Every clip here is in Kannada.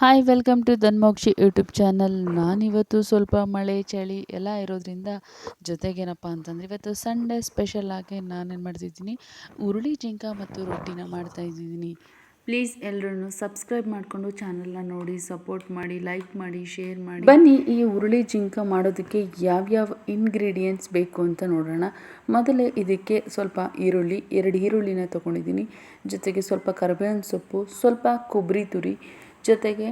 Hi welcome to Dhanmokshi YouTube channel ನಾನಿವತ್ತು ಸ್ವಲ್ಪ ಮಳೆ ಚಳಿ ಎಲ್ಲ ಇರೋದ್ರಿಂದ ಜೊತೆಗೇನಪ್ಪ ಅಂತಂದರೆ ಇವತ್ತು ಸಂಡೇ ಸ್ಪೆಷಲ್ ಆಗಿ ನಾನೇನು ಮಾಡ್ತಿದ್ದೀನಿ ಉರುಳಿ ಜಿಂಕ ಮತ್ತು ರೊಟ್ಟಿನ ಮಾಡ್ತಾ ಇದ್ದೀನಿ. ಪ್ಲೀಸ್ ಎಲ್ಲರೂ ಸಬ್ಸ್ಕ್ರೈಬ್ ಮಾಡಿಕೊಂಡು ಚಾನಲ್ನ ನೋಡಿ ಸಪೋರ್ಟ್ ಮಾಡಿ ಲೈಕ್ ಮಾಡಿ ಶೇರ್ ಮಾಡಿ. ಬನ್ನಿ ಈ ಉರುಳಿ ಜಿಂಕ ಮಾಡೋದಕ್ಕೆ ಯಾವ್ಯಾವ ಇಂಗ್ರೀಡಿಯೆಂಟ್ಸ್ ಬೇಕು ಅಂತ ನೋಡೋಣ. ಮೊದಲೇ ಇದಕ್ಕೆ ಸ್ವಲ್ಪ ಈರುಳ್ಳಿ ಎರಡು ಈರುಳ್ಳಿನ ತೊಗೊಂಡಿದ್ದೀನಿ. ಜೊತೆಗೆ ಸ್ವಲ್ಪ ಕರ್ಬೇವಿನ ಸೊಪ್ಪು ಸ್ವಲ್ಪ ಕೊಬ್ಬರಿ ತುರಿ ಜೊತೆಗೆ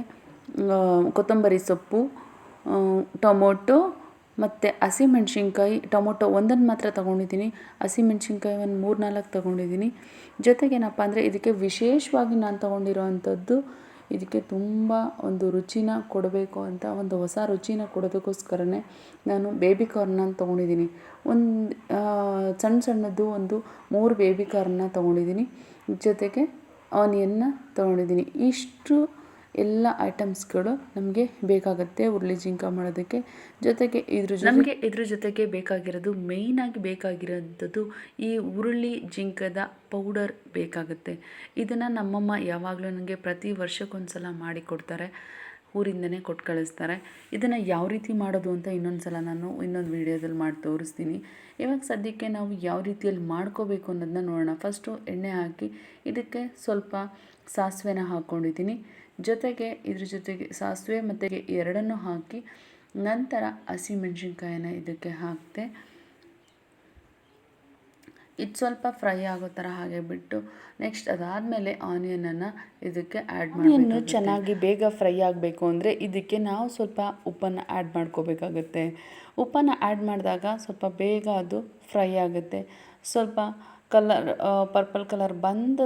ಕೊತ್ತಂಬರಿ ಸೊಪ್ಪು ಟೊಮೊಟೊ ಮತ್ತು ಹಸಿಮೆಣ್ಸಿನ್ಕಾಯಿ ಟೊಮೊಟೊ ಒಂದನ್ನು ಮಾತ್ರ ತೊಗೊಂಡಿದ್ದೀನಿ. ಹಸಿಮೆಣ್ಸಿನ್ಕಾಯಿ ಒಂದು ಮೂರು ನಾಲ್ಕು ತೊಗೊಂಡಿದ್ದೀನಿ ಜೊತೆಗೇನಪ್ಪ ಅಂದರೆ ಇದಕ್ಕೆ ವಿಶೇಷವಾಗಿ ನಾನು ತೊಗೊಂಡಿರೋ ಅಂಥದ್ದು ಇದಕ್ಕೆ ತುಂಬ ಒಂದು ರುಚಿನ ಕೊಡಬೇಕು ಅಂತ, ಒಂದು ಹೊಸ ರುಚಿನ ಕೊಡೋದಕ್ಕೋಸ್ಕರನೇ ನಾನು ಬೇಬಿ ಕಾರ್ನ ತೊಗೊಂಡಿದ್ದೀನಿ. ಒಂದು ಸಣ್ಣ ಸಣ್ಣದು ಒಂದು ಮೂರು ಬೇಬಿ ಕಾರ್ನ ತೊಗೊಂಡಿದ್ದೀನಿ. ಜೊತೆಗೆ ಆನಿಯನ್ನ ತೊಗೊಂಡಿದ್ದೀನಿ. ಇಷ್ಟು ಎಲ್ಲ ಐಟಮ್ಸ್ಗಳು ನಮಗೆ ಬೇಕಾಗುತ್ತೆ ಹುರುಳಿ ಜಿಂಕ ಮಾಡೋದಕ್ಕೆ. ಜೊತೆಗೆ ಇದ್ರ ಜೊತೆ ನಮಗೆ ಇದ್ರ ಜೊತೆಗೆ ಬೇಕಾಗಿರೋದು ಮೇಯ್ನಾಗಿ ಬೇಕಾಗಿರೋಂಥದ್ದು ಈ ಹುರುಳಿ ಜಿಂಕದ ಪೌಡರ್ ಬೇಕಾಗುತ್ತೆ. ಇದನ್ನು ನಮ್ಮಮ್ಮ ಯಾವಾಗಲೂ ನನಗೆ ಪ್ರತಿ ವರ್ಷಕ್ಕೊಂದು ಸಲ ಮಾಡಿ ಕೊಡ್ತಾರೆ. ಊರಿಂದನೇ ಕೊಟ್ಟು ಕಳಿಸ್ತಾರೆ. ಇದನ್ನು ಯಾವ ರೀತಿ ಮಾಡೋದು ಅಂತ ಇನ್ನೊಂದು ಸಲ ನಾನು ಇನ್ನೊಂದು ವೀಡಿಯೋದಲ್ಲಿ ಮಾಡಿ ತೋರಿಸ್ತೀನಿ. ಇವಾಗ ಸದ್ಯಕ್ಕೆ ನಾವು ಯಾವ ರೀತಿಯಲ್ಲಿ ಮಾಡ್ಕೋಬೇಕು ಅನ್ನೋದನ್ನ ನೋಡೋಣ. ಫಸ್ಟು ಎಣ್ಣೆ ಹಾಕಿ ಇದಕ್ಕೆ ಸ್ವಲ್ಪ ಸಾಸಿವೆನ ಹಾಕ್ಕೊಂಡಿದ್ದೀನಿ ಜೊತೆಗೆ ಇದ್ರ ಜೊತೆಗೆ ಸಾಸಿವೆ ಮತ್ತು ಎರಡನ್ನೂ ಹಾಕಿ ನಂತರ ಹಸಿಮೆಣ್ಸಿನ್ಕಾಯಿನ ಇದಕ್ಕೆ ಹಾಕಿದೆ ಇದು ಸ್ವಲ್ಪ ಫ್ರೈ ಆಗೋ ಥರ ಹಾಗೆ ಬಿಟ್ಟು ನೆಕ್ಸ್ಟ್ ಅದಾದಮೇಲೆ ಆನಿಯನನ್ನು ಇದಕ್ಕೆ ಆ್ಯಡ್ ಮಾಡಿ ಚೆನ್ನಾಗಿ ಬೇಗ ಫ್ರೈ ಆಗಬೇಕು ಅಂದರೆ ಇದಕ್ಕೆ ನಾವು ಸ್ವಲ್ಪ ಉಪ್ಪನ್ನು ಆ್ಯಡ್ ಮಾಡ್ಕೋಬೇಕಾಗುತ್ತೆ. ಉಪ್ಪನ್ನು ಆ್ಯಡ್ ಮಾಡಿದಾಗ ಸ್ವಲ್ಪ ಬೇಗ ಅದು ಫ್ರೈ ಆಗುತ್ತೆ. ಸ್ವಲ್ಪ ಕಲರ್ ಪರ್ಪಲ್ ಕಲರ್ ಬಂದ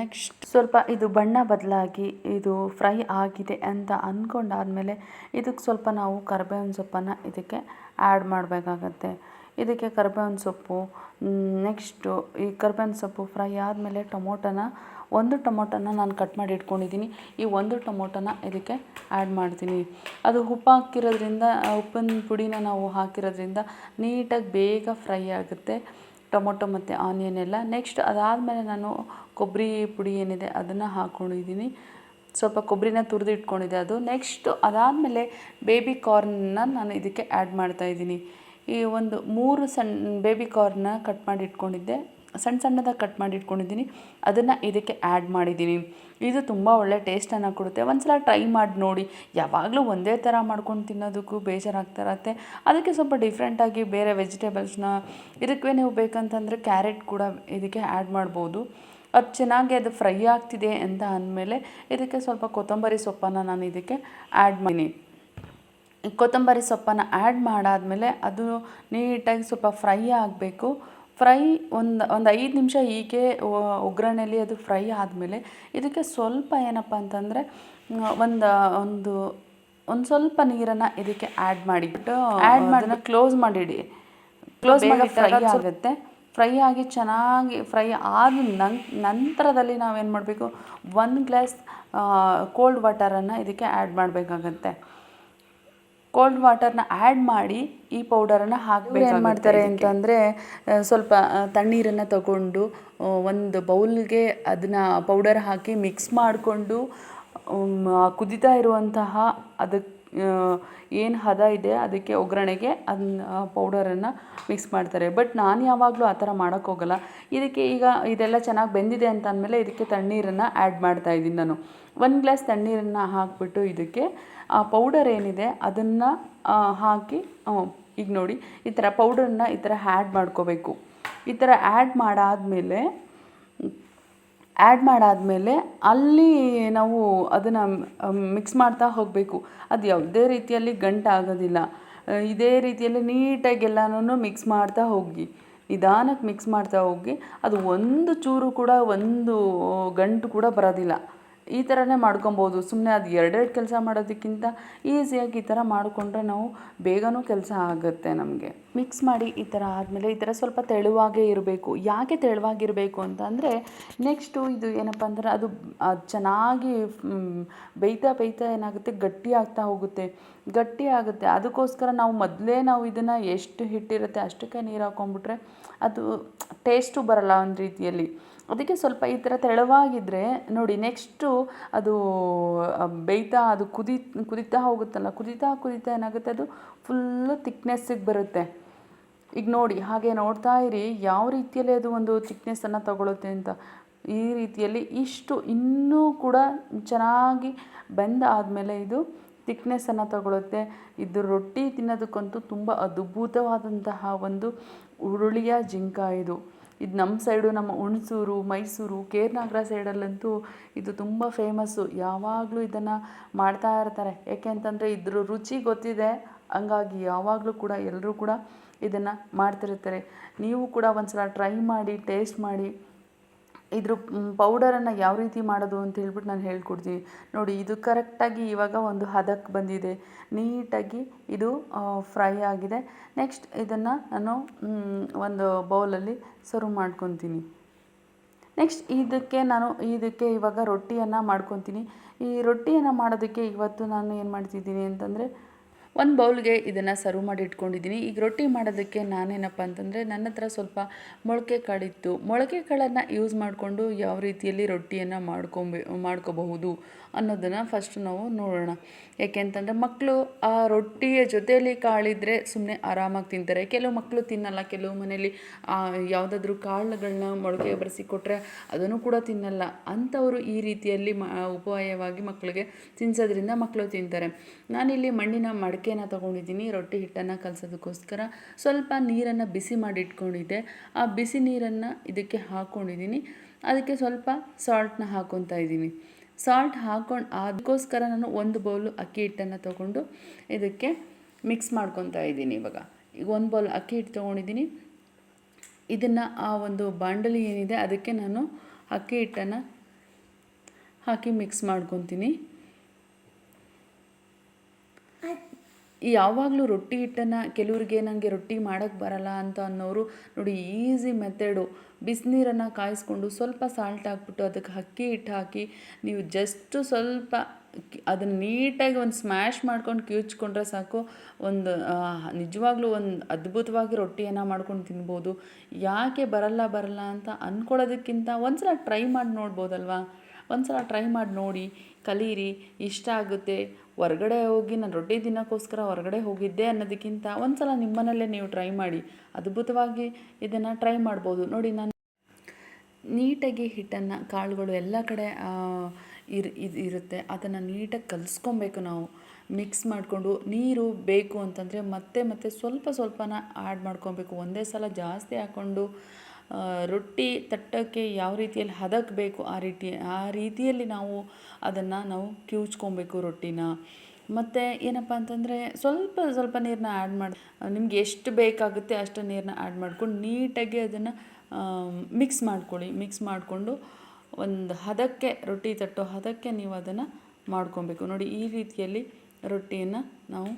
ನೆಕ್ಸ್ಟ್ ಸ್ವಲ್ಪ ಇದು ಬಣ್ಣ ಬದಲಾಗಿ ಇದು ಫ್ರೈ ಆಗಿದೆ ಅಂತ ಅಂದ್ಕೊಂಡಾದ್ಮೇಲೆ ಇದಕ್ಕೆ ಸ್ವಲ್ಪ ನಾವು ಕರ್ಬೇವಿನ ಸೊಪ್ಪನ್ನು ಇದಕ್ಕೆ ಆ್ಯಡ್ ಮಾಡಬೇಕಾಗತ್ತೆ. ಇದಕ್ಕೆ ಕರ್ಬೇವಿನ ಸೊಪ್ಪು ನೆಕ್ಸ್ಟು ಈ ಕರ್ಬೇವಿನ ಸೊಪ್ಪು ಫ್ರೈ ಆದಮೇಲೆ ಟೊಮೊಟೊನ, ಒಂದು ಟೊಮೊಟೊನ ನಾನು ಕಟ್ ಮಾಡಿ ಇಟ್ಕೊಂಡಿದ್ದೀನಿ. ಈ ಒಂದು ಟೊಮೊಟೊನ ಇದಕ್ಕೆ ಆ್ಯಡ್ ಮಾಡ್ತೀನಿ. ಅದು ಉಪ್ಪು ಹಾಕಿರೋದ್ರಿಂದ, ಉಪ್ಪಿನ ಪುಡಿನ ನಾವು ಹಾಕಿರೋದ್ರಿಂದ ನೀಟಾಗಿ ಬೇಗ ಫ್ರೈ ಆಗುತ್ತೆ. ಟೊಮೊಟೊ ಮತ್ತು ಆನಿಯನ್ ಎಲ್ಲ. ನೆಕ್ಸ್ಟ್ ಅದಾದಮೇಲೆ ನಾನು ಕೊಬ್ಬರಿ ಪುಡಿ ಏನಿದೆ ಅದನ್ನು ಹಾಕ್ಕೊಂಡಿದ್ದೀನಿ ಸ್ವಲ್ಪ ಕೊಬ್ಬರಿನ ತುರಿದು ಇಟ್ಕೊಂಡಿದ್ದೆ ಅದು. ನೆಕ್ಸ್ಟ್ ಅದಾದಮೇಲೆ ಬೇಬಿ ಕಾರ್ನ್ನ ನಾನು ಇದಕ್ಕೆ ಆ್ಯಡ್ ಮಾಡ್ತಾಯಿದ್ದೀನಿ ಈ ಒಂದು ಮೂರು ಸಣ್ಣ ಬೇಬಿ ಕಾರ್ನ ಕಟ್ ಮಾಡಿ ಇಟ್ಕೊಂಡಿದ್ದೆ. ಸಣ್ಣ ಸಣ್ಣದಾಗಿ ಕಟ್ ಮಾಡಿ ಇಟ್ಕೊಂಡಿದ್ದೀನಿ. ಅದನ್ನು ಇದಕ್ಕೆ ಆ್ಯಡ್ ಮಾಡಿದ್ದೀನಿ. ಇದು ತುಂಬ ಒಳ್ಳೆ ಟೇಸ್ಟನ್ನು ಕೊಡುತ್ತೆ. ಒಂದು ಸಲ ಟ್ರೈ ಮಾಡಿ ನೋಡಿ. ಯಾವಾಗಲೂ ಒಂದೇ ಥರ ಮಾಡ್ಕೊಂಡು ತಿನ್ನೋದಕ್ಕೂ ಬೇಜಾರಾಗ್ತಾ ಇರತ್ತೆ ಅದಕ್ಕೆ ಸ್ವಲ್ಪ ಡಿಫ್ರೆಂಟಾಗಿ ಬೇರೆ ವೆಜಿಟೇಬಲ್ಸ್ನ ಇದಕ್ಕೆ ನೀವು ಬೇಕಂತಂದರೆ ಕ್ಯಾರೆಟ್ ಕೂಡ ಇದಕ್ಕೆ ಆ್ಯಡ್ ಮಾಡ್ಬೋದು. ಅದು ಚೆನ್ನಾಗಿ ಅದು ಫ್ರೈ ಆಗ್ತಿದೆ ಅಂತ ಅಂದಮೇಲೆ ಇದಕ್ಕೆ ಸ್ವಲ್ಪ ಕೊತ್ತಂಬರಿ ಸೊಪ್ಪನ್ನು ನಾನು ಇದಕ್ಕೆ ಆ್ಯಡ್ ಮಾಡಿ ಕೊತ್ತಂಬರಿ ಸೊಪ್ಪನ್ನು ಆ್ಯಡ್ ಮಾಡಾದಮೇಲೆ ಅದು ನೀಟಾಗಿ ಸ್ವಲ್ಪ ಫ್ರೈ ಆಗಬೇಕು. ಫ್ರೈ ಒಂದು ಒಂದು ಐದು ನಿಮಿಷ ಹೀಗೆ ಒಗ್ಗರಣೆಲಿ ಅದು ಫ್ರೈ ಆದಮೇಲೆ ಇದಕ್ಕೆ ಸ್ವಲ್ಪ ಏನಪ್ಪ ಅಂತಂದರೆ ಒಂದು ಒಂದು ಒಂದು ಸ್ವಲ್ಪ ನೀರನ್ನು ಇದಕ್ಕೆ ಆ್ಯಡ್ ಮಾಡಿಬಿಟ್ಟು ಆ್ಯಡ್ ಮಾಡಿದ್ರೆ ಕ್ಲೋಸ್ ಮಾಡಿಡಿ. ಕ್ಲೋಸ್ ಮಾಡಿ ಫ್ರೈ ಆಗುತ್ತೆ. ಫ್ರೈ ಆಗಿ ಚೆನ್ನಾಗಿ ಫ್ರೈ ಆದ ನಂತರದಲ್ಲಿ ನಾವೇನು ಮಾಡಬೇಕು ಒಂದು ಗ್ಲಾಸ್ ಕೋಲ್ಡ್ ವಾಟರನ್ನು ಇದಕ್ಕೆ ಆ್ಯಡ್ ಮಾಡಬೇಕಾಗತ್ತೆ. ಕೋಲ್ಡ್ ವಾಟರ್ನ ಆ್ಯಡ್ ಮಾಡಿ ಈ ಪೌಡರನ್ನು ಹಾಕಬೇಕು ಏನು ಮಾಡ್ತಾರೆ ಅಂತಂದರೆ ಸ್ವಲ್ಪ ತಣ್ಣೀರನ್ನು ತಗೊಂಡು ಒಂದು ಬೌಲ್ಗೆ ಅದನ್ನು ಪೌಡರ್ ಹಾಕಿ ಮಿಕ್ಸ್ ಮಾಡಿಕೊಂಡು ಕುದಿತಾ ಇರುವಂತಹ ಅದಕ್ಕೆ ಏನು ಹದ ಇದೆ ಅದಕ್ಕೆ ಒಗ್ಗರಣೆಗೆ ಅದನ್ನ ಪೌಡರನ್ನು ಮಿಕ್ಸ್ ಮಾಡ್ತಾರೆ. ಬಟ್ ನಾನು ಯಾವಾಗಲೂ ಆ ಥರ ಮಾಡೋಕ್ಕೋಗಲ್ಲ ಇದಕ್ಕೆ ಈಗ ಇದೆಲ್ಲ ಚೆನ್ನಾಗಿ ಬೆಂದಿದೆ ಅಂತ ಅಂದಮೇಲೆ ಇದಕ್ಕೆ ತಣ್ಣೀರನ್ನು ಆ್ಯಡ್ ಮಾಡ್ತಾ ಇದ್ದೀನಿ ನಾನು. ಒಂದು ಗ್ಲಾಸ್ ತಣ್ಣೀರನ್ನು ಹಾಕಿಬಿಟ್ಟು ಇದಕ್ಕೆ, ಆ ಪೌಡರ್ ಏನಿದೆ ಅದನ್ನು ಹಾಕಿ ಈಗ ನೋಡಿ, ಈ ಥರ ಪೌಡರನ್ನ ಈ ಥರ ಆ್ಯಡ್ ಮಾಡ್ಕೋಬೇಕು. ಈ ಥರ ಆ್ಯಡ್ ಮಾಡಾದಮೇಲೆ ಆ್ಯಡ್ ಮಾಡಾದಮೇಲೆ ಅಲ್ಲಿ ನಾವು ಅದನ್ನು ಮಿಕ್ಸ್ ಮಾಡ್ತಾ ಹೋಗಬೇಕು. ಅದು ಯಾವುದೇ ರೀತಿಯಲ್ಲಿ ಗಂಟಾಗೋದಿಲ್ಲ ಇದೇ ರೀತಿಯಲ್ಲಿ ನೀಟಾಗಿ ಎಲ್ಲನೂ ಮಿಕ್ಸ್ ಮಾಡ್ತಾ ಹೋಗಿ. ನಿಧಾನಕ್ಕೆ ಮಿಕ್ಸ್ ಮಾಡ್ತಾ ಹೋಗಿ. ಅದು ಒಂದು ಚೂರು ಕೂಡ, ಒಂದು ಗಂಟು ಕೂಡ ಬರೋದಿಲ್ಲ. ಈ ಥರನೇ ಮಾಡ್ಕೊಬೋದು. ಸುಮ್ಮನೆ ಅದು ಎರಡೆರಡು ಕೆಲಸ ಮಾಡೋದಕ್ಕಿಂತ ಈಸಿಯಾಗಿ ಈ ಥರ ಮಾಡಿಕೊಂಡ್ರೆ ನಾವು ಬೇಗನೂ ಕೆಲಸ ಆಗುತ್ತೆ ನಮಗೆ. ಮಿಕ್ಸ್ ಮಾಡಿ ಈ ಥರ ಆದಮೇಲೆ ಈ ಥರ ಸ್ವಲ್ಪ ತೆಳುವಾಗೇ ಇರಬೇಕು. ಯಾಕೆ ತೆಳುವಾಗಿರಬೇಕು ಅಂತ ಅಂದರೆ ನೆಕ್ಸ್ಟು ಇದು ಏನಪ್ಪ ಅಂದರೆ ಅದು ಚೆನ್ನಾಗಿ ಬೇಯ್ತಾ ಬೇಯ್ತಾ ಏನಾಗುತ್ತೆ, ಗಟ್ಟಿ ಆಗ್ತಾ ಹೋಗುತ್ತೆ. ಗಟ್ಟಿ ಆಗುತ್ತೆ. ಅದಕ್ಕೋಸ್ಕರ ನಾವು ಮೊದಲೇ ನಾವು ಇದನ್ನು ಎಷ್ಟು ಹಿಟ್ಟಿರುತ್ತೆ ಅಷ್ಟಕ್ಕೆ ನೀರು ಹಾಕ್ಕೊಂಬಿಟ್ರೆ ಅದು ಟೇಸ್ಟು ಬರಲ್ಲ ಒಂದು ರೀತಿಯಲ್ಲಿ. ಅದಕ್ಕೆ ಸ್ವಲ್ಪ ಈ ಥರ ತೆಳುವಾಗಿದ್ದರೆ ನೋಡಿ ನೆಕ್ಸ್ಟು ಅದು ಬೇಯ್ತಾ ಅದು ಕುದಿ, ಕುದೀತಾ ಹೋಗುತ್ತಲ್ಲ, ಕುದೀತಾ ಕುದೀತಾ ಏನಾಗುತ್ತೆ ಅದು ಫುಲ್ಲು ತಿಕ್ನೆಸ್ಸಿಗೆ ಬರುತ್ತೆ. ಈಗ ನೋಡಿ, ಹಾಗೆ ನೋಡ್ತಾ ಇರಿ, ಯಾವ ರೀತಿಯಲ್ಲಿ ಅದು ಒಂದು ತಿಕ್ನೆಸ್ಸನ್ನು ತಗೊಳುತ್ತೆ ಅಂತ. ಈ ರೀತಿಯಲ್ಲಿ ಇಷ್ಟು ಇನ್ನೂ ಕೂಡ ಚೆನ್ನಾಗಿ ಬೆಂದ ಆದಮೇಲೆ ಇದು ತಿಕ್ನೆಸ್ಸನ್ನು ತಗೊಳುತ್ತೆ. ಇದು ರೊಟ್ಟಿ ತಿನ್ನೋದಕ್ಕಂತೂ ತುಂಬ ಅದ್ಭುತವಾದಂತಹ ಒಂದು ಉರುಳಿಯ ಜಿಂಕ ಇದು. ಇದು ನಮ್ಮ ಸೈಡು ನಮ್ಮ ಹುಣಸೂರು, ಮೈಸೂರು ಕೆ ಆರ್ ನಗರ ಸೈಡಲ್ಲಂತೂ ಇದು ತುಂಬ ಫೇಮಸ್ಸು ಯಾವಾಗಲೂ ಇದನ್ನು ಮಾಡ್ತಾ ಇರ್ತಾರೆ. ಯಾಕೆ ಅಂತಂದರೆ ಇದ್ರ ರುಚಿ ಗೊತ್ತಿದೆ. ಹಂಗಾಗಿ ಯಾವಾಗಲೂ ಕೂಡ ಎಲ್ಲರೂ ಕೂಡ ಇದನ್ನು ಮಾಡ್ತಿರ್ತಾರೆ. ನೀವು ಕೂಡ ಒಂದು ಸಲ ಟ್ರೈ ಮಾಡಿ ಟೇಸ್ಟ್ ಮಾಡಿ. ಇದ್ರ ಪೌಡರನ್ನು ಯಾವ ರೀತಿ ಮಾಡೋದು ಅಂತ ಹೇಳ್ಬಿಟ್ಟು ನಾನು ಹೇಳ್ಕೊಡ್ತೀನಿ. ನೋಡಿ, ಇದು ಕರೆಕ್ಟಾಗಿ ಇವಾಗ ಒಂದು ಹದಕ್ಕೆ ಬಂದಿದೆ. ನೀಟಾಗಿ ಇದು ಫ್ರೈ ಆಗಿದೆ. ನೆಕ್ಸ್ಟ್ ಇದನ್ನು ನಾನು ಒಂದು ಬೌಲಲ್ಲಿ ಸರ್ವ್ ಮಾಡ್ಕೊತೀನಿ. ನೆಕ್ಸ್ಟ್ ಇದಕ್ಕೆ ನಾನು, ಇದಕ್ಕೆ ಇವಾಗ ರೊಟ್ಟಿಯನ್ನು ಮಾಡ್ಕೊತೀನಿ. ಈ ರೊಟ್ಟಿಯನ್ನು ಮಾಡೋದಕ್ಕೆ ಇವತ್ತು ನಾನು ಏನು ಮಾಡ್ತಿದ್ದೀನಿ ಅಂತಂದರೆ ಒಂದು ಬೌಲ್ಗೆ ಇದನ್ನು ಸರ್ವ್ ಮಾಡಿ ಇಟ್ಕೊಂಡಿದ್ದೀನಿ. ಈಗ ರೊಟ್ಟಿ ಮಾಡೋದಕ್ಕೆ ನಾನೇನಪ್ಪ ಅಂತಂದರೆ ನನ್ನ ಹತ್ರ ಸ್ವಲ್ಪ ಮೊಳಕೆ ಕಾಳಿತ್ತು. ಮೊಳಕೆ ಕಾಳನ್ನು ಯೂಸ್ ಮಾಡಿಕೊಂಡು ಯಾವ ರೀತಿಯಲ್ಲಿ ರೊಟ್ಟಿಯನ್ನು ಮಾಡ್ಕೊಂಬೆ, ಮಾಡ್ಕೋಬಹುದು ಅನ್ನೋದನ್ನು ಫಸ್ಟ್ ನಾವು ನೋಡೋಣ. ಯಾಕೆಂತಂದರೆ ಮಕ್ಕಳು ಆ ರೊಟ್ಟಿಯ ಜೊತೆಯಲ್ಲಿ ಕಾಳಿದ್ರೆ ಸುಮ್ಮನೆ ಆರಾಮಾಗಿ ತಿಂತಾರೆ. ಕೆಲವು ಮಕ್ಕಳು ತಿನ್ನಲ್ಲ, ಕೆಲವು ಮನೆಯಲ್ಲಿ ಯಾವುದಾದ್ರೂ ಕಾಳುಗಳನ್ನ ಮೊಳಕೆ ಬರೆಸಿ ಕೊಟ್ಟರೆ ಅದನ್ನು ಕೂಡ ತಿನ್ನಲ್ಲ. ಅಂಥವರು ಈ ರೀತಿಯಲ್ಲಿ ಮ ಉಪಾಯವಾಗಿ ಮಕ್ಕಳಿಗೆ ತಿನ್ನಿಸೋದ್ರಿಂದ ಮಕ್ಕಳು ತಿಂತಾರೆ. ನಾನಿಲ್ಲಿ ಮಣ್ಣಿನ ಮಡಕೆನ ತೊಗೊಂಡಿದ್ದೀನಿ, ರೊಟ್ಟಿ ಹಿಟ್ಟನ್ನು ಕಲಸೋದಕ್ಕೋಸ್ಕರ ಸ್ವಲ್ಪ ನೀರನ್ನು ಬಿಸಿ ಮಾಡಿ ಇಟ್ಕೊಂಡಿದ್ದೆ ಆ ಬಿಸಿ ನೀರನ್ನು ಇದಕ್ಕೆ ಹಾಕ್ಕೊಂಡಿದ್ದೀನಿ ಅದಕ್ಕೆ ಸ್ವಲ್ಪ ಸಾಲ್ಟ್ನ ಹಾಕ್ಕೊತಾ ಇದ್ದೀನಿ. ಸಾಲ್ಟ್ ಹಾಕ್ಕೊಂಡು ಅದಕ್ಕೋಸ್ಕರ ನಾನು ಒಂದು ಬೌಲು ಅಕ್ಕಿ ಹಿಟ್ಟನ್ನು ತೊಗೊಂಡು ಇದಕ್ಕೆ ಮಿಕ್ಸ್ ಮಾಡ್ಕೊತಾ ಇದ್ದೀನಿ ಇವಾಗ. ಈಗ ಒಂದು ಬೌಲ್ ಅಕ್ಕಿ ಹಿಟ್ಟು ತೊಗೊಂಡಿದ್ದೀನಿ. ಇದನ್ನು ಆ ಒಂದು ಬಾಂಡಲಿ ಏನಿದೆ ಅದಕ್ಕೆ ನಾನು ಅಕ್ಕಿ ಹಿಟ್ಟನ್ನು ಹಾಕಿ ಮಿಕ್ಸ್ ಮಾಡ್ಕೊತೀನಿ. ಯಾವಾಗಲೂ ರೊಟ್ಟಿ ಹಿಟ್ಟನ್ನು ಕೆಲವ್ರಿಗೆ ನನಗೆ ರೊಟ್ಟಿ ಮಾಡೋಕ್ಕೆ ಬರಲ್ಲ ಅಂತ ಅನ್ನೋರು ನೋಡಿ ಈಸಿ ಮೆಥಡು. ಬಿಸಿನೀರನ್ನು ಕಾಯಿಸ್ಕೊಂಡು ಸ್ವಲ್ಪ ಸಾಲ್ಟ್ ಹಾಕ್ಬಿಟ್ಟು ಅದಕ್ಕೆ ಅಕ್ಕಿ ಹಿಟ್ಟು ಹಾಕಿ ನೀವು ಜಸ್ಟು ಸ್ವಲ್ಪ ಅದನ್ನು ನೀಟಾಗಿ ಒಂದು ಸ್ಮ್ಯಾಶ್ ಮಾಡ್ಕೊಂಡು ಕಿವುಚ್ಕೊಂಡ್ರೆ ಸಾಕು. ಒಂದು ನಿಜವಾಗ್ಲೂ ಒಂದು ಅದ್ಭುತವಾಗಿ ರೊಟ್ಟಿಯನ್ನು ಮಾಡ್ಕೊಂಡು ತಿನ್ಬೋದು. ಯಾಕೆ ಬರಲ್ಲ ಬರಲ್ಲ ಅಂತ ಅಂದ್ಕೊಳ್ಳೋದಕ್ಕಿಂತ ಒಂದು ಸಲ ಟ್ರೈ ಮಾಡಿ ನೋಡ್ಬೋದಲ್ವಾ? ಒಂದ್ಸಲ ಟ್ರೈ ಮಾಡಿ ನೋಡಿ, ಕಲೀರಿ, ಇಷ್ಟ ಆಗುತ್ತೆ. ಹೊರಗಡೆ ಹೋಗಿ ನಾನು ರೊಟ್ಟಿ ದಿನಕ್ಕೋಸ್ಕರ ಹೊರಗಡೆ ಹೋಗಿದ್ದೆ ಅನ್ನೋದಕ್ಕಿಂತ ಒಂದು ಸಲ ನಿಮ್ಮನಲ್ಲೇ ನೀವು ಟ್ರೈ ಮಾಡಿ, ಅದ್ಭುತವಾಗಿ ಇದನ್ನು ಟ್ರೈ ಮಾಡ್ಬೋದು. ನೋಡಿ, ನಾನು ನೀಟಾಗಿ ಹಿಟ್ಟನ್ನು, ಕಾಳುಗಳು ಎಲ್ಲ ಕಡೆ ಇರ್, ಇದು, ಇರುತ್ತೆ. ಅದನ್ನು ನೀಟಾಗಿ ಕಲಿಸ್ಕೊಬೇಕು ನಾವು. ಮಿಕ್ಸ್ ಮಾಡಿಕೊಂಡು ನೀರು ಬೇಕು ಅಂತಂದರೆ ಮತ್ತೆ ಮತ್ತೆ ಸ್ವಲ್ಪ ಸ್ವಲ್ಪನ ಆ್ಯಡ್ ಮಾಡ್ಕೊಬೇಕು. ಒಂದೇ ಸಲ ಜಾಸ್ತಿ ಹಾಕ್ಕೊಂಡು ರೊಟ್ಟಿ ತಟ್ಟಕ್ಕೆ ಯಾವ ರೀತಿಯಲ್ಲಿ ಹದಕ್ಕೆ ಬೇಕು ಆ ರೀತಿ, ಆ ರೀತಿಯಲ್ಲಿ ನಾವು ಅದನ್ನು ನಾವು ಕಿವುಚ್ಕೊಬೇಕು ರೊಟ್ಟಿನ. ಮತ್ತು ಏನಪ್ಪ ಅಂತಂದರೆ ಸ್ವಲ್ಪ ಸ್ವಲ್ಪ ನೀರನ್ನ ಆ್ಯಡ್ ಮಾಡಿ, ನಿಮ್ಗೆ ಎಷ್ಟು ಬೇಕಾಗುತ್ತೆ ಅಷ್ಟು ನೀರನ್ನ ಆ್ಯಡ್ ಮಾಡ್ಕೊಂಡು ನೀಟಾಗಿ ಅದನ್ನು ಮಿಕ್ಸ್ ಮಾಡ್ಕೊಳ್ಳಿ. ಮಿಕ್ಸ್ ಮಾಡಿಕೊಂಡು ಒಂದು ಹದಕ್ಕೆ ರೊಟ್ಟಿ ತಟ್ಟೋ ಹದಕ್ಕೆ ನೀವು ಅದನ್ನು ಮಾಡ್ಕೊಬೇಕು. ನೋಡಿ ಈ ರೀತಿಯಲ್ಲಿ ರೊಟ್ಟಿಯನ್ನು ನಾವು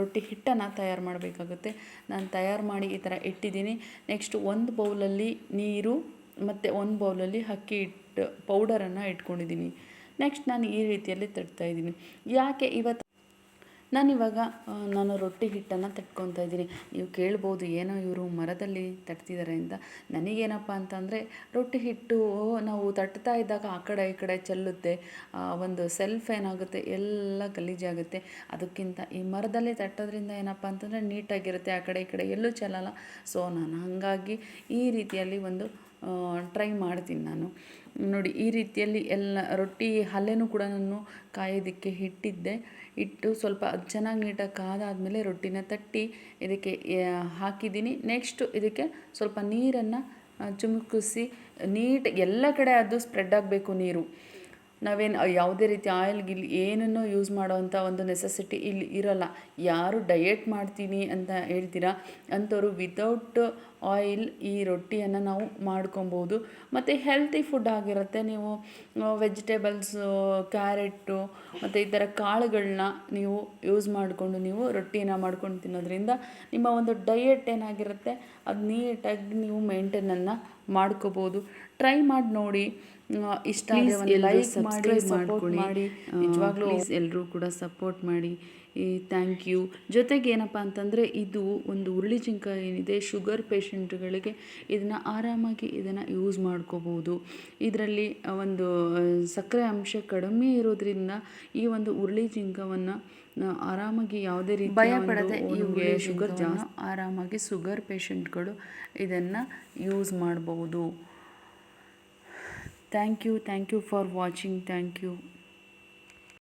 ರೊಟ್ಟಿ ಹಿಟ್ಟನ್ನು ತಯಾರು ಮಾಡಬೇಕಾಗುತ್ತೆ. ನಾನು ತಯಾರು ಮಾಡಿ ಈ ಥರ ಇಟ್ಟಿದ್ದೀನಿ. ನೆಕ್ಸ್ಟ್ ಒಂದು ಬೌಲಲ್ಲಿ ನೀರು ಮತ್ತು ಒಂದು ಬೌಲಲ್ಲಿ ಅಕ್ಕಿ ಹಿಟ್ಟು ಪೌಡರನ್ನು ಇಟ್ಕೊಂಡಿದ್ದೀನಿ. ನೆಕ್ಸ್ಟ್ ನಾನು ಈ ರೀತಿಯಲ್ಲಿ ತಟ್ತಾ ಇದ್ದೀನಿ. ಯಾಕೆ ಇವತ್ತು ನಾನಿವಾಗ ನಾನು ರೊಟ್ಟಿ ಹಿಟ್ಟನ್ನು ತಟ್ಕೊತಾ ಇದ್ದೀನಿ. ನೀವು ಕೇಳ್ಬೋದು, ಏನೋ ಇವರು ಮರದಲ್ಲಿ ತಟ್ತಿದ್ದಾರೆ ಅಂತ. ನನಗೇನಪ್ಪ ಅಂತಂದರೆ, ರೊಟ್ಟಿ ಹಿಟ್ಟು ನಾವು ತಟ್ತಾ ಇದ್ದಾಗ ಆ ಕಡೆ ಈ ಕಡೆ ಚೆಲ್ಲುತ್ತೆ ಒಂದು ಸೆಲ್ಫ್ ಏನಾಗುತ್ತೆ, ಎಲ್ಲ ಗಲೀಜಾಗುತ್ತೆ ಅದಕ್ಕಿಂತ ಈ ಮರದಲ್ಲಿ ತಟ್ಟೋದ್ರಿಂದ ಏನಪ್ಪ ಅಂತಂದರೆ, ನೀಟಾಗಿರುತ್ತೆ, ಆ ಕಡೆ ಈ ಕಡೆ ಎಲ್ಲೂ ಚೆಲ್ಲಲ್ಲ. ಸೊ ನಾನು ಹಾಗಾಗಿ ಈ ರೀತಿಯಲ್ಲಿ ಒಂದು ಟ್ರೈ ಮಾಡ್ತೀನಿ ನಾನು. ನೋಡಿ, ಈ ರೀತಿಯಲ್ಲಿ ಎಲ್ಲ ರೊಟ್ಟಿ ಹಲ್ಲೆನೂ ಕೂಡ ನಾನು ಕಾಯೋದಕ್ಕೆ ಇಟ್ಟಿದ್ದೆ. ಇಟ್ಟು ಸ್ವಲ್ಪ ಚೆನ್ನಾಗಿ ನೀಟಾಗಿ ಕಾದಾದಮೇಲೆ ರೊಟ್ಟಿನ ತಟ್ಟಿ ಇದಕ್ಕೆ ಹಾಕಿದ್ದೀನಿ. ನೆಕ್ಸ್ಟು ಇದಕ್ಕೆ ಸ್ವಲ್ಪ ನೀರನ್ನು ಚುಮುಕಿಸಿ ನೀಟ್ ಎಲ್ಲ ಕಡೆ ಅದು ಸ್ಪ್ರೆಡ್ ಆಗಬೇಕು ನೀರು. ನಾವೇನು ಯಾವುದೇ ರೀತಿ ಆಯಿಲ್ ಗಿಲ್ ಏನನ್ನೋ ಯೂಸ್ ಮಾಡೋವಂಥ ಒಂದು ನೆಸೆಸಿಟಿ ಇಲ್ಲಿ ಇರೋಲ್ಲ. ಯಾರು ಡಯೆಟ್ ಮಾಡ್ತೀನಿ ಅಂತ ಹೇಳ್ತೀರಾ? ಅಂಥವ್ರು ವಿತೌಟ್ ಆಯಿಲ್ ಈ ರೊಟ್ಟಿಯನ್ನು ನಾವು ಮಾಡ್ಕೊಬೋದು. ಮತ್ತು ಹೆಲ್ತಿ ಫುಡ್ ಆಗಿರುತ್ತೆ. ನೀವು ವೆಜಿಟೇಬಲ್ಸು ಕ್ಯಾರೆಟು ಮತ್ತು ಈ ಥರ ಕಾಳುಗಳನ್ನ ನೀವು ಯೂಸ್ ಮಾಡಿಕೊಂಡು ನೀವು ರೊಟ್ಟಿನ ಮಾಡ್ಕೊಂಡು ತಿನ್ನೋದ್ರಿಂದ ನಿಮ್ಮ ಒಂದು ಡಯೆಟ್ ಏನಾಗಿರುತ್ತೆ ಅದು ನೀಟಾಗಿ ನೀವು ಮೇಂಟೈನನ್ನು ಮಾಡ್ಕೋಬೋದು. ಟ್ರೈ ಮಾಡಿ ನೋಡಿ. ಇಷ್ಟ ಲೈಕ್ ಮಾಡಿ ಸಪೋರ್ಟ್ ಮಾಡಿ. ನಿಜವಾಗ್ಲೂ ಎಲ್ಲರೂ ಕೂಡ ಸಪೋರ್ಟ್ ಮಾಡಿ. ಈ ಥ್ಯಾಂಕ್ ಯು ಜೊತೆಗೆ ಏನಪ್ಪ ಅಂತಂದರೆ ಇದು ಒಂದು ಹುರುಳಿ ಜಿಂಕ ಏನಿದೆ ಶುಗರ್ ಪೇಷಂಟ್ಗಳಿಗೆ ಇದನ್ನು ಆರಾಮಾಗಿ ಇದನ್ನು ಯೂಸ್ ಮಾಡ್ಕೋಬೋದು ಇದರಲ್ಲಿ ಒಂದು ಸಕ್ಕರೆ ಅಂಶ ಕಡಿಮೆ ಇರೋದ್ರಿಂದ ಈ ಒಂದು ಹುರುಳಿ ಜಿಂಕವನ್ನು ಆರಾಮಾಗಿ ಯಾವುದೇ ರೀತಿ ಭಯ ಪಡದೆ ಶುಗರ್ ಜಾ ಆರಾಮಾಗಿ ಶುಗರ್ ಪೇಷಂಟ್ಗಳು ಇದನ್ನು ಯೂಸ್ ಮಾಡ್ಬೋದು thank you thank you for watching thank you